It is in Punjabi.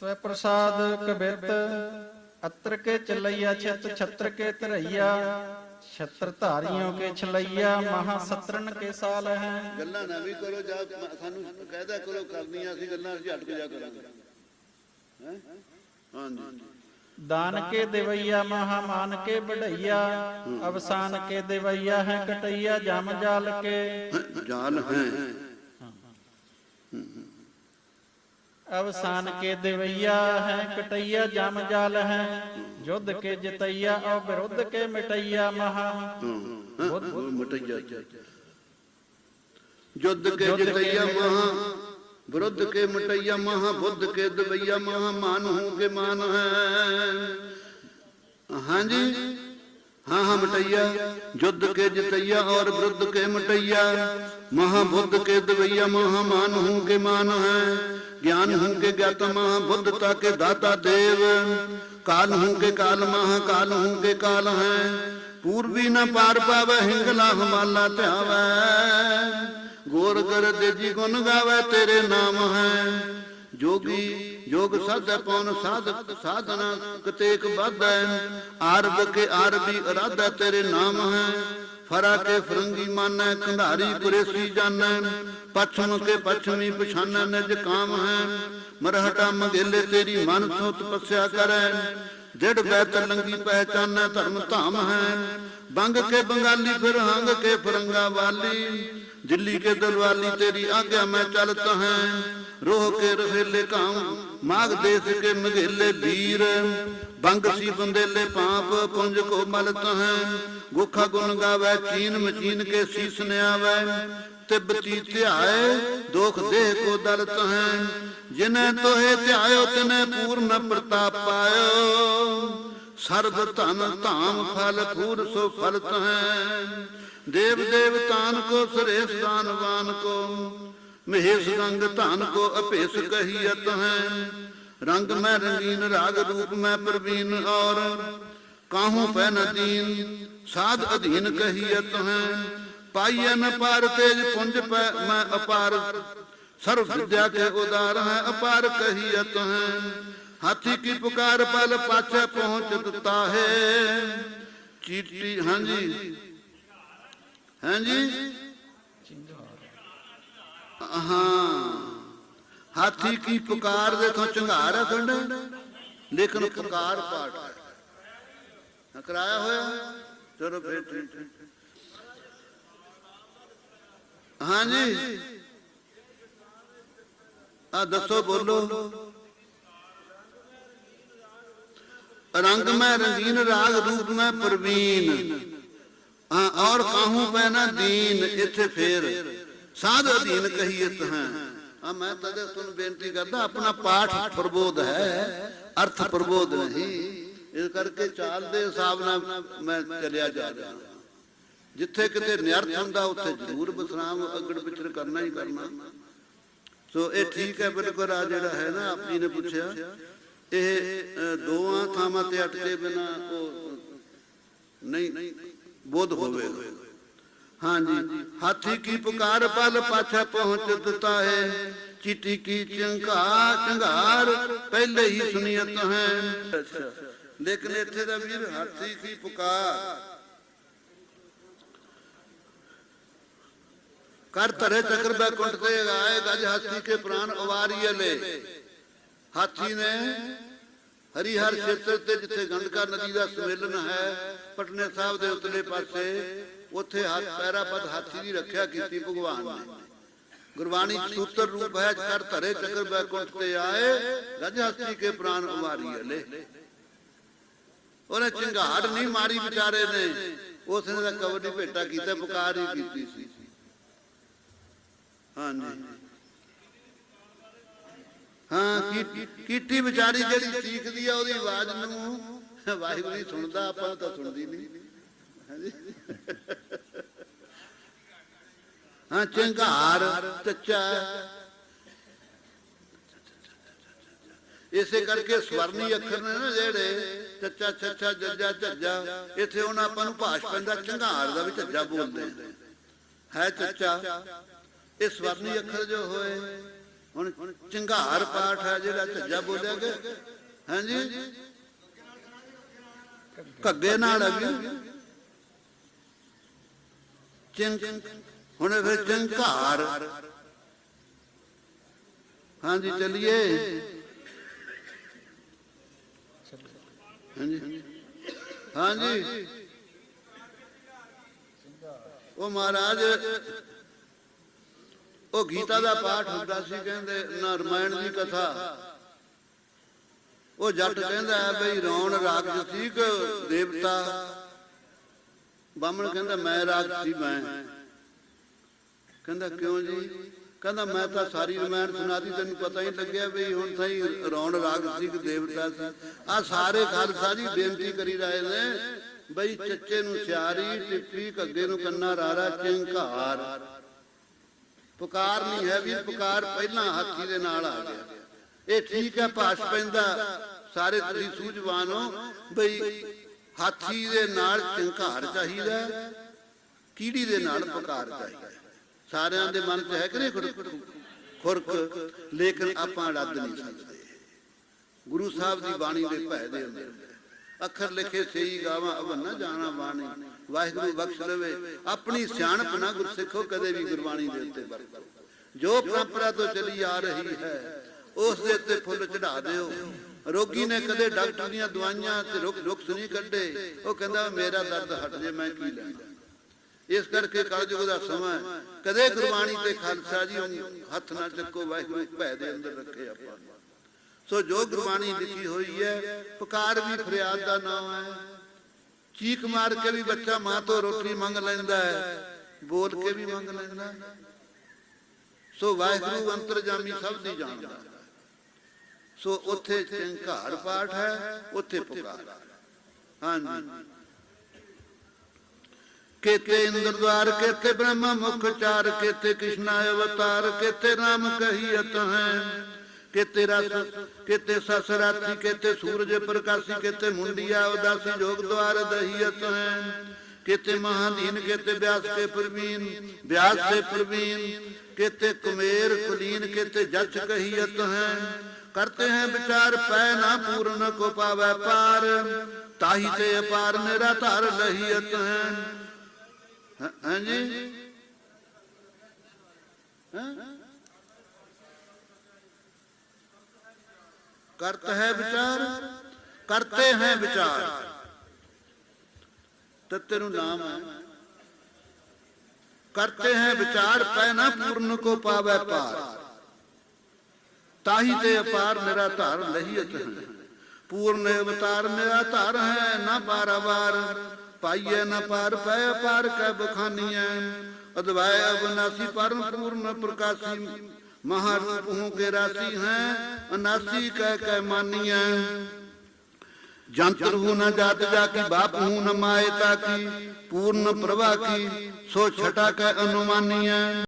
ਤਵੈ ਪ੍ਰਸਾਦ ਕਬਿਤ ਅਤਰ ਕੇ ਚਲਈਆ ਛਤ ਛਤਰ ਕੇ ਧਰਈਆ ਛਤਰ ਧਾਰੀਆਂ ਕੇ ਛਲਈਆ ਮਹਾ ਸਤਰਨ ਕੇ ਸਾਲ ਹੈ ਗੱਲਾਂ ਨਾ ਵੀ ਕਰੋ ਜਾ ਸਾਨੂੰ ਕਹਿਦਾ ਕਰੋ ਕਰਨੀਆਂ ਅਸੀਂ ਗੱਲਾਂ ਅਸੀਂ ਹਟ ਕੇ ਜਾ ਕਰਾਂਗੇ। ਹੈ? ਹਾਂਜੀ। ਦਾਨ ਕੇ ਦੇਵਈਆ ਮਹਾ ਮਾਨ ਕੇ ਬੜਈਆ ਅਵਸਾਨ ਕੇ ਦੇਵਈਆ ਹੈ ਕਟਈਆ ਜਮ ਜਾਲ ਕੇ। ਜਾਲ ਹੈ। ਅਵਸਾਨ ਕੇ ਦੇਵਈਆ ਹੈ ਕਟਈਆ ਜਮ ਜਾਲ ਹੈ ਜੁਧ ਕੇ ਜਿਤਈਆ ਔ ਵਿਰੁੱਧ ਕੇ ਮਿਟਈਆ ਮਹਾ ਬੁੱਧ ਮਟਈਆ ਜੁੱਧ ਕੇ ਜਿਤਈਆ ਮਹਾ ਵਿਰੁੱਧ ਕੇ ਮਟਈਆ ਮਹਾ ਬੁੱਧ ਕੇ ਦਵਈਆ ਮਹਾ ਮਾਨ ਹੂੰ ਕੇ ਮਾਨ ਹੈ ਹਾਂਜੀ ਹਾਂ ਹਾਂ ਮਟਈਆ ਜੁੱਧ ਕੇ ਜਿਤਈਆ ਔਰ ਵਿਰੁੱਧ ਕੇ ਮਟਈਆ ਮਹਾ ਬੁੱਧ ਕੇ ਦਵਈਆ ਮਹਾ ਮਾਨ ਹੂੰ ਕੇ ਮਾਨ ਹੈ ਗਿਆਨ ਹੂੰ ਕੇ ਗਿਆਤ ਮਹਾ ਬੁੱਧਤਾ ਕੇ ਦਾਤਾ ਦੇਵ। ਕਾਲ ਹੂੰ ਕੇ ਕਾਲ ਮਹਾ ਕਾਲ ਹੂੰ ਕੇ ਕਾਲ ਹੈ। ਪੂਰਬੀ ਨ ਪਾਰ ਪਾਵੈ ਹਿੰਗਲਾ ਹਮਾਲਾ ਧਿਆਵੈ। ਗੋਰ ਕਰ ਦੇਜੀ ਗੁਣ ਗਾਵੇ, ਤੇਰੇ ਨਾਮ ਹੈ। ਜੋਗੀ ਜੋਗ ਸਾਧੈ ਪਉਨ, ਸਾਧਕ ਸਾਧਨਾ ਕਤੇਕ ਬਾਧੈ ਆਰਬ ਕੇ ਆਰਬੀ ਅਰਾਧਾ, ਤੇਰੇ ਨਾਮ ਹੈ। ਫਰਾ ਕੇ ਫਰੰਗੀ ਮਾਨੈ, ਕੰਧਾਰੀ ਕੁਰੇਸੀ ਜਾਣੈ ਪਛਮ ਕੇ ਪਛਮੀ ਪਛਾਨੈ, ਨਿਜ ਕਾਮ ਹੈ। ਮਰਹਟਾ ਮੰਗੇਲੇ ਤੇਰੀ ਮਨ ਤੋਂ ਤਪੱਸਿਆ ਕਰੈ। ਜੜ ਬੈਤ ਲੰਗੀ ਪਹਿਚਾਨੈ, ਧਰਮ ਧਾਮ ਹੈ। ਬੰਗ ਕੇ ਬੰਗਾਲੀ, ਫਿਰ ਹੰਗ ਕੇ ਫਰੰਗਾ ਵਾਲੀ। ਦਿੱਲੀ ਕੇ ਦਲਵਾਲੀ, ਤੇਰੀ ਆਗਿਆ ਮੈਂ ਚਲਤ ਹੈ ਰੋਹ ਕੇ ਰਫੇਲੇ ਕਾਮ ਮਾਗ ਦੇਸ ਕੇ ਮਗੇਲੇ ਵੀਰ, ਬੰਗ ਸੀ ਬੰਦੇਲੇ ਪਾਪ, ਪੁੰਜ ਕੋ ਮਲਤ ਹੈ ਗੁਖਾ ਗੁਣ ਗਾਵੇ, ਚੀਨ ਮਚੀਨ ਕੇ ਸੀਸ ਨਿਆਵੇ। ਤਿਬਤੀ ਧਿਆਏ, ਦੁਖ ਦੇਹ ਕੋ ਦਲਤ ਹੈ ਜਿਨੇ ਤੋਹੇ ਧਿਆਇਓ, ਤਿਨੇ ਪੂਰਨ ਪ੍ਰਤਾਪ ਪਾਇਓ ਸਰਬ ਧਨ ਧਾਮ ਫਲ ਫੂਰ ਸੋ ਫਲਤ ਹੈ ਦੇਵ ਦੇਵ ਤਾਨ ਕੋ ਸ੍ਰੇਸ਼ ਦਾਨਵਾਨ ਕੋ। ਮਹੇਸ਼ ਰੰਗ ਧਨ ਕੋ ਅਭੇਸ ਕਹੀਅਤ ਹੈ ਰੰਗ ਮੈਂ ਰੰਗੀਨ, ਰਾਗ ਰੂਪ ਮੈਂ ਪ੍ਰਵੀਨ। ਔਰ ਕਾਹੂ ਪੈ ਨਦੀਨ ਸਾਧ ਅਧੀਨ ਕਹੀਅਤ ਹੈ ਪਾਈਐ ਨ ਪਾਰ ਤੇਜ ਪੁੰਜ ਪੈ ਮੈਂ ਅਪਾਰ। ਸਰਵ ਵਿਦਿਆ ਕੇ ਉਦਾਰ ਹੈ ਅਪਾਰ ਕਹੀਅਤ ਹੈ ਹਾਥੀ ਕੀ ਪੁਕਾਰ ਪਲ ਪਾਛੇ ਪਹੁੰਚ ਦਿੱਤਾ ਹੈ। ਚੀਟੀ ਹਾਂਜੀ। ਹਾਂਜੀ। ਹਾਂ। ਹਾਥੀ ਕੀ ਪੁਕਾਰ ਦੇਖੋ ਚੰਗਾਰ ਹੈ ਲੇਕਿਨ ਪੁਕਾਰ ਪਾਠ ਕਰਾਇਆ ਹੋਇਆ? ਚਲੋ ਫਿਰ ਹਾਂਜੀ। ਆ ਦੱਸੋ, ਬੋਲੋ। ਰੰਗ ਮੈਂ ਰੰਗੀਨ, ਰਾਗ ਰੂਪ ਮੈਂ ਪ੍ਰਵੀਨ। ਹਾਂ, ਔਰ ਕਾਹੂ ਪੈਨਾ ਦੀਨ, ਇੱਥੇ ਫੇਰ। ਸਾਧ ਅਧੀਨ ਕਹੀਤ ਹੈ ਆ ਮੈਂ ਤਦੇ ਤੁਹਾਨੂੰ ਬੇਨਤੀ ਕਰਦਾ ਆਪਣਾ ਪਾਠ ਪ੍ਰਬੋਧ ਹੈ ਅਰਥ ਪ੍ਰਬੋਧ ਨਹੀਂ। ਇਸ ਕਰਕੇ ਚਾਲ ਦੇ ਹਿਸਾਬ ਨਾਲ ਮੈਂ ਚੱਲਿਆ ਜਾ ਰਿਹਾ ਜਿੱਥੇ ਕਿਤੇ ਨਿਰਥ ਹੁੰਦਾ ਉੱਥੇ ਜ਼ਰੂਰ ਵਿਸਰਾਮ ਅਗੜ ਵਿਚਰ ਕਰਨਾ ਹੀ ਕਰਨਾ। ਸੋ ਇਹ ਠੀਕ ਹੈ ਬਿਲਕੁਲ ਆ ਜਿਹੜਾ ਹੈ ਨਾ ਆਪਣੀ ਨੇ ਪੁੱਛਿਆ। ਇਹ ਦੋਆਂ ਥਾਵਾਂ ਤੇ ਅਟਕੇ ਬਿਨਾ ਉਹ ਨਹੀਂ ਬੋਧ ਹੋਵੇਗਾ। ਹਾਂਜੀ ਹਾਥੀ ਕੀ ਪੁਕਾਰ ਪਲ ਪਾਛਾ ਪਹੁੰਚ ਦਿੱਤਾ ਹੈ ਚੀਟੀ ਕੀ ਚੰਗਾ ਚੰਗਾਰ ਪਹਿਲੇ ਹੀ ਸੁਨੀਅਤ ਹੈ ਲੇਕਿਨ ਇੱਥੇ ਦਾ ਵੀਰ ਹਾਥੀ ਕੀ ਪੁਕਾਰ ਕਰ ਧਰੇ ਚੱਕਰ ਬੈਕੁੰਠ ਤੇ ਗਾਏ ਗਜ ਹਾਥੀ ਕੇ ਪ੍ਰਾਨ ਉਵਾਰੀਏ ਲੈ ਹਾਥੀ ਨੇ ਹਰੀਹਰ ਖੇਤਰ ਤੇ ਜਿੱਥੇ ਗੰਡਕਾ ਨਦੀ ਦਾ ਸੰਮੇਲਨ ਹੈ ਪਟਨੇ ਸਾਹਿਬ ਦੇ ਉਤਲੇ ਪਾਸੇ ਉੱਥੇ ਹੱਥ ਪੈਰਾ ਪਦ ਹਾਥੀ ਦੀ ਰੱਖਿਆ ਕੀਤੀ ਭਗਵਾਨ ਨੇ। ਗੁਰਬਾਣੀ ਸੂਤਰ ਰੂਪ ਹੈ ਕਰ ਧਰੇ ਚੱਕਰ ਬੈਕੁੰਠ ਤੇ ਆਏ, ਗਜ ਹਾਥੀ ਕੇ ਪ੍ਰਾਨ ਉਵਾਰੀਏ ਲੈ ਉਹਨੇ ਚੰਗਾੜ ਨਹੀਂ ਮਾਰੀ ਵਿਚਾਰੇ ਨੇ, ਉਸ ਨੇ ਤਾਂ ਕਬਰ ਭੇਟਾ ਕੀਤਾ, ਪੁਕਾਰ ਹੀ ਕੀਤੀ ਸੀ। ਹਾਂਜੀ। ਹਾਂ, ਕੀ- ਵਿਚਾਰੀ ਜਿਹੜੀ ਚੀਖਦੀ ਆ, ਉਹਦੀ ਆਵਾਜ਼ ਨੂੰ ਵਾਹਿਗੁਰੂ ਸੁਣਦਾ, ਆਪਾਂ ਤਾਂ ਸੁਣਦੀ ਨਹੀਂ। ਹਾਂਜੀ। ਹਾਂ, ਚੰਗਾਰ ਚੱਚਾ। ਇਸੇ ਕਰਕੇ ਸਵਰਨੀ ਅੱਖਰ ਨੇ ਨਾ ਜਿਹੜੇ, ਚੱਚਾ ਛੱਛਾ ਜੱਜਾ ਝੱਜਾ ਇੱਥੇ ਉਹਨਾਂ ਆਪਾਂ ਨੂੰ ਭਾਸ਼ ਪੈਂਦਾ ਚੰਗਾਰ ਦਾ ਵੀ ਝੱਜਾ ਬੋਲਦੇ ਹੈ ਚੱਚਾ। ਇਹ ਸਵਰਨੀ ਅੱਖਰ ਜੋ ਹੋਏ, ਹੁਣ ਚੰਗਾਰ ਪਾਠ ਹੈ ਜਿਹੜਾ ਝੱਜਾ ਬੋਲਿਆ ਗਿਆ। ਹਾਂਜੀ ਘੱਗੇ ਨਾਲ ਅਗੀ ਚਿੰਗ ਹੁਣ ਫਿਰ ਚਿੰਗਾਰ ਹਾਂਜੀ, ਚਲਿਏ। ਹਾਂਜੀ। ਹਾਂਜੀ। ਉਹ ਮਹਾਰਾਜ, ਉਹ ਗੀਤਾ ਦਾ ਪਾਠ ਹੁੰਦਾ ਸੀ, ਕਹਿੰਦੇ ਨਾ ਰਮਾਇਣ ਦੀ ਕਥਾ। ਉਹ ਜੱਟ ਕਹਿੰਦਾ ਹੈ ਬਈ, ਰੌਣ ਰਾਗ ਸੀ ਕਿ ਦੇਵਤਾ। ਬਾਹਮਣ ਕਹਿੰਦਾ, ਮੈਂ ਰਾਗ ਸੀ, ਮੈਂ। ਕਹਿੰਦਾ ਕਿਉਂ ਜੀ? ਕਹਿੰਦਾ ਮੈਂ ਤਾਂ ਸਾਰੀ ਰਮਾਇਣ ਸੁਣਾਦੀ ਤੈਨੂੰ ਪਤਾ ਹੀ ਲੱਗਿਆ ਵੀ ਹੁਣ ਤਾਈ ਰੌਣ ਰਾਗ ਸੀ ਕਿ ਦੇਵਤਾ ਸੀ। ਆ ਸਾਰੇ ਖਾਲਸਾ ਜੀ ਬੇਨਤੀ ਕਰੀ ਰਹੇ ਨੇ, ਬਈ ਚੱਚੇ ਨੂੰ ਸਿਆਰੀ, ਟਿੱਪੀ, ਘੱਗੇ ਨੂੰ ਕੰਨਾ ਰਾਰਾ ਚਿੰਕਾਰ ਪੁਕਾਰ ਨਹੀਂ ਹੈ ਵੀ ਪੁਕਾਰ ਪਹਿਲਾਂ ਹਾਥੀ ਦੇ ਨਾਲ ਆ ਗਿਆ। ਇਹ ਠੀਕ ਹੈ, ਭਾਸ਼ ਪੈਂਦਾ। ਸਾਰੇ ਤੁਸੀਂ ਸੂਝਵਾਨ ਹੋ, ਬਈ ਹਾਥੀ ਦੇ ਨਾਲ ਚਿੰਕਾਰ ਚਾਹੀਦਾ ਕੀੜੀ ਦੇ ਨਾਲ ਪੁਕਾਰ ਚਾਹੀਦਾ ਸਾਰਿਆਂ ਦੇ ਮਨ 'ਚ ਹੈ ਕਿ ਨਹੀਂ ਖੁਰਕ, ਲੇਕਿਨ ਆਪਾਂ ਰੱਦ ਨਹੀਂ ਸਕਦੇ ਗੁਰੂ ਸਾਹਿਬ ਦੀ ਬਾਣੀ ਦੇ ਭੈ ਦੇ ਅੰਦਰ। ਅੱਖਰ ਲਿਖੇ ਸਹੀ ਗਾਵਾਂ, ਅਵੰਨਾ ਜਾਣਾ ਬਾਣੀ। ਵਾਹਿਗੁਰੂ ਬਖਸ਼ ਲਵੇ ਆਪਣੀ ਸਿਆਣਪ ਨਾ ਗੁਰਸਿੱਖੋ ਕਦੇ ਵੀ ਗੁਰਬਾਣੀ ਦੇ ਉੱਤੇ ਵਰਤੋ। ਜੋ ਪਰੰਪਰਾ ਤੋਂ ਚਲੀ ਆ ਰਹੀ ਹੈ, ਉਸ ਦੇ ਉੱਤੇ ਫੁੱਲ ਚੜਾ ਦਿਓ। ਰੋਗੀ ਨੇ ਕਦੇ ਡਾਕਟਰ ਦੀਆਂ ਦਵਾਈਆਂ ਤੇ ਰੁਕ ਰੁਕਸ ਨਹੀਂ ਕੱਢੇ। ਉਹ ਕਹਿੰਦਾ, ਮੇਰਾ ਦਰਦ ਹਟ ਜੇ, ਮੈਂ ਕੀ ਲੈਣਾ? ਇਸ ਕਰਕੇ ਕਲਯੁਗ ਦਾ ਸਮਾਂ ਹੈ। ਕਦੇ ਗੁਰਬਾਣੀ ਤੇ ਖਾਲਸਾ ਜੀ ਹੱਥ ਨਾ ਚੱਕੋ, ਵਾਹਿਗੁਰੂ ਭੈ ਦੇ ਅੰਦਰ ਰੱਖੇ ਆਪਾਂ ਸੋ ਜੋ ਗੁਰਬਾਣੀ ਲਿਖੀ ਹੋਈ ਹੈ, ਪੁਕਾਰ ਵੀ ਫਰਿਆਦ ਦਾ ਨਾਮ ਹੈ। ਚੀਕ ਮਾਰ ਕੇ ਵੀ ਬੱਚਾ ਮਾਂ ਤੋਂ ਰੋਟੀ ਮੰਗ ਲੈਂਦਾ ਹੈ, ਬੋਲ ਕੇ ਵੀ ਮੰਗ ਲੈਂਦਾ ਸੋ ਵਾਹਿਗੁਰੂ ਅੰਤਰਜਾਮੀ ਸਭ ਦੀ ਜਾਣਦਾ। ਸੋ ਉੱਥੇ ਚੰਘਾਰ ਪਾਠ ਹੈ, ਉੱਥੇ ਪੁਕਾਰ। ਹਾਂਜੀ। ਕੇਤੇ ਇੰਦਰ ਦਵਾਰ, ਕੇਤੇ ਬ੍ਰਹਮ ਮੁਖ ਚਾਰ, ਕੇਤੇ ਕ੍ਰਿਸ਼ਨ ਅਵਤਾਰ, ਕੇਤੇ ਰਾਮ ਕਹੀਅਤ ਹੈ। ਕੇਤੇ ਰਸ, ਕੇਤੇ ਸਸ ਰਾਤੀ ਕੇਤੇ ਸੂਰਜ ਪ੍ਰਕਾਸ਼ੀ, ਕੇਤੇ ਮੁੰਡਿਆ ਉਦਾਸੀ ਜੋਗ ਦਵਾਰ ਦਹੀਅਤ ਹੈ। ਕੇਤੇ ਮਹਾਦੀਨ, ਕੇਤੇ ਵਿਆਸ ਕੇ ਪ੍ਰਵੀਨ ਵਿਆਸ ਤੇ ਪ੍ਰਵੀਨ, ਕੇਤੇ ਕੁਮੇਰ, ਕੁਲੀਨ, ਕੇਤੇ ਜਚ ਕਹੀਅਤ ਹੈ। ਕਰਤੇ ਹੈ ਵਿਚਾਰ, ਪੈ ਨਾ ਪੂਰਨ, ਕੋ ਪਾਵੈ ਪਾਰ, ਤਾਹੀ ਤੇ ਅਪਾਰ ਮੇਰਾ ਧਰ ਲਹੀਅਤ ਹੈ। ਹਾਂਜੀ। ਹਾਂ ਕਰਤ ਹੈ ਵਿਚਾਰ, ਕਰਤੇ ਹੈ ਵਿਚਾਰ। ਤਤੇ ਨੂੰ ਨਾਮ ਹੈ। ਕਰਤੇ ਹੈ ਵਿਚਾਰ ਪੈ ਨਾ ਪੂਰਨ ਕੋ ਪਾਵੈ ਪਾਰ ਤਾਹੀ ਤੇ ਅਪਾਰ ਮੇਰਾ ਧਾਰ ਲਹੀਅਤ ਹੈ। ਪੂਰਨ ਅਵਤਾਰ ਮੇਰਾ ਧਾਰ ਹੈ, ਨਾ ਬਾਰਾਵਾਰ ਪਾਈਏ ਨਾ ਪਾਰ ਪੈ ਅਪਾਰ ਕੈ ਬਖਾਨੀਐ। ਅਦਵਾਇ ਅਬਨਾਸੀ ਪਰਮ ਪੂਰਨ ਪ੍ਰਕਾਸ਼ੀ। ਮਹਾਰੂਪ ਹੂੰ ਕੇ ਰਾਸੀ ਹੈ, ਅਨਾਸੀ ਕਹਿ ਕਹਿ ਮਾਨੀਐ। ਜੰਤਰ ਹੂ ਨ ਜਾਤ ਜਾ ਕੀ ਬਾਪ ਹੂ ਨ ਮਾਏ ਕੀ ਪੂਰਨ ਪ੍ਰਭਾ ਕੀ, ਸੋ ਛਟਾ ਕੈ ਅਨੁਮਾਨੀਐ।